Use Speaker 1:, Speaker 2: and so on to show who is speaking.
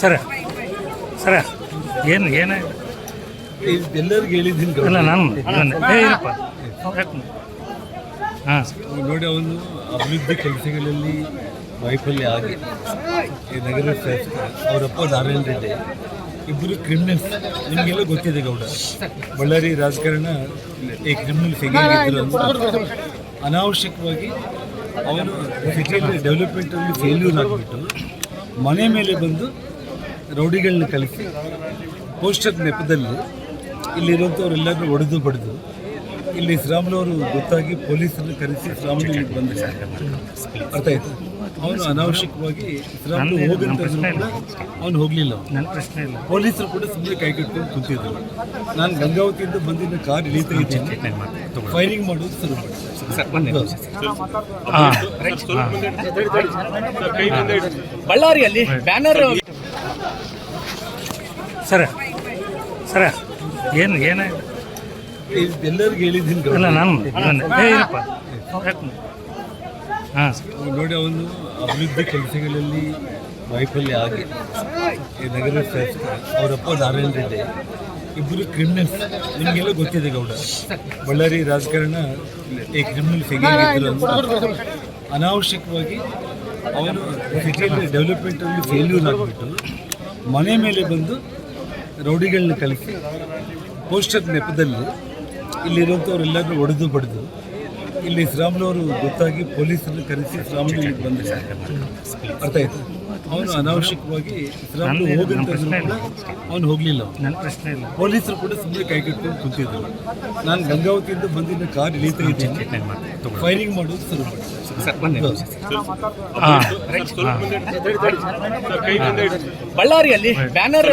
Speaker 1: ಸರ ಸರ ಏನು ಏನ?
Speaker 2: ಎಲ್ಲರಿಗೂ ಹೇಳಿದ್ದೀನಿ
Speaker 1: ನಾನು ನಾನು. ಏ ಇರಪ್ಪ. ಹಾಂ.
Speaker 2: ನೋಡಿ ಅವನು ಅಭಿವೃದ್ಧಿ ಕೆಲಸಗಳಲ್ಲಿ ವೈಫಲ್ಯ ಆಗಿ ಈ ನಗರ ಶಾಸಕ ಅವರಪ್ಪ ನಾರಾಯಣ ರೆಡ್ಡಿ ಇಬ್ಬರು ಕ್ರಿಮಿನಲ್ಸ್ ನಿಮಗೆಲ್ಲ ಗೊತ್ತಿದೆ ಗೌಡ. ಬಳ್ಳಾರಿ ರಾಜಕಾರಣ ಈ ಕ್ರಿಮಿನಲ್ಸ್ ಹೇಗಿದ್ರು ಅಂತ. ಅನಾವಶ್ಯಕವಾಗಿ ಅವರು ಸಿಟಿಯಲ್ಲಿ ಡೆವಲಪ್ಮೆಂಟಲ್ಲಿ ಫೇಲ್ಯೂರ್ ಆಗಿಬಿಟ್ಟು ಮನೆ ಮೇಲೆ ಬಂದು ರೌಡಿಗಳನ್ನ ಕಲಿಸಿ ಪೋಸ್ಟರ್ ನೆಪದಲ್ಲಿ ಇಲ್ಲಿರುವಂಥವ್ರೆಲ್ಲರೂ ಒಡೆದು ಬಡಿದು ಇಲ್ಲಿ ಶ್ರಾಮ್ನವರು ಗೊತ್ತಾಗಿ ಪೊಲೀಸರನ್ನು ಕರೆಸಿ ಶ್ರೀರಾಮುಲು ಇಲ್ಲಿ ಬಂದ ಅರ್ಥ ಆಯ್ತು? ಅವನು ಅನಾವಶ್ಯಕವಾಗಿ
Speaker 1: ಶ್ರೀರಾಮುಲು
Speaker 2: ಹೋಗಂತ
Speaker 1: ಪ್ರಶ್ನೆ ಇಲ್ಲ.
Speaker 2: ಅವನು ಹೋಗಲಿಲ್ಲ.
Speaker 1: ನನ್ನ ಪ್ರಶ್ನೆ ಇಲ್ಲ.
Speaker 2: ಪೊಲೀಸರು ಕೂಡ ಸುಮ್ಮನೆ ಕೈ ಕಟ್ಕೊಂಡು ಕುಂತಿದ್ರು. ನಾನು ಗಂಗಾವತಿಯಿಂದ ಬಂದಿದ್ದ ಕಾರ್ ಇಳಿತಾ ಇದ್ದೀನಿ. ಫೈರಿಂಗ್ ಮಾಡೋದು ಶುರು ಮಾಡಿದೆ
Speaker 3: ಬಳ್ಳಾರಿಯಲ್ಲಿ ಬ್ಯಾನರ್
Speaker 1: ಸರ ಸರ ಏನು ಏನ
Speaker 2: ಎಲ್ಲರಿಗೂ ಹೇಳಿದ್ದೀನಿ.
Speaker 1: ಇಲ್ಲ ನಾನು ಏ ಇರಪ್ಪ. ಹಾಂ
Speaker 2: ನೋಡಿ ಅವನು ಅಭಿವೃದ್ಧಿ ಕೆಲಸಗಳಲ್ಲಿ ವೈಫಲ್ಯ ಆಗಿ ಈ ನಗರ ಶಾಸಕ ಅವರಪ್ಪ ನಾರಾಯಣ ರೆಡ್ಡಿ ಇಬ್ಬರು ಕ್ರಿಮಿನಲ್ಸ್ ನಿಮಗೆಲ್ಲ ಗೊತ್ತಿದೆ ಗೌಡ ಬಳ್ಳಾರಿ ರಾಜಕಾರಣ ಈ ಕ್ರಿಮಿನಲ್ಸ್ ಅಂತ. ಅನಾವಶ್ಯಕವಾಗಿ ಅವರು ಸಿಟಿಯಲ್ಲಿ ಡೆವಲಪ್ಮೆಂಟಲ್ಲಿ ಫೇಲ್ಯೂರ್ ಆಗಿಬಿಟ್ಟು ಮನೆ ಮೇಲೆ ಬಂದು ರೌಡಿಗಳನ್ನ ಕಲಿಸಿ ಪೋಸ್ಟರ್ ನೆಪದಲ್ಲಿ ಇಲ್ಲಿರುವಂಥವ್ರೆಲ್ಲರೂ ಹೊಡೆದು ಬಡಿದು ಇಲ್ಲಿ ಶ್ರಾಮ್ಲವರು ಗೊತ್ತಾಗಿ ಪೊಲೀಸರನ್ನು ಕರೆಸಿ ಶ್ರಾಮ್ಲು ಇಲ್ಲಿ ಬಂದ ಅರ್ಥ ಆಯ್ತು? ಅವನು ಅನಾವಶ್ಯಕವಾಗಿ
Speaker 1: ಶ್ರಾಮ್ಲು.
Speaker 2: ಅವನು ಹೋಗಲಿಲ್ಲ.
Speaker 1: ನನ್ನ ಪ್ರಶ್ನೆ ಇಲ್ಲ.
Speaker 2: ಪೊಲೀಸರು ಕೂಡ ಸುಮ್ಮನೆ ಕೈ ಕಟ್ಕೊಂಡು ಕುಂತಿದ್ರು. ನಾನು ಗಂಗಾವತಿಯಿಂದ ಬಂದಿದ್ದ ಕಾರ್ ಇಳಿತಾ ಇದ್ದೀನಿ. ಫೈರಿಂಗ್ ಮಾಡೋದು ಶುರು ಮಾಡಿ.
Speaker 1: ಹಾಂ.
Speaker 3: ಬಳ್ಳಾರಿಯಲ್ಲಿ ಬ್ಯಾನರ್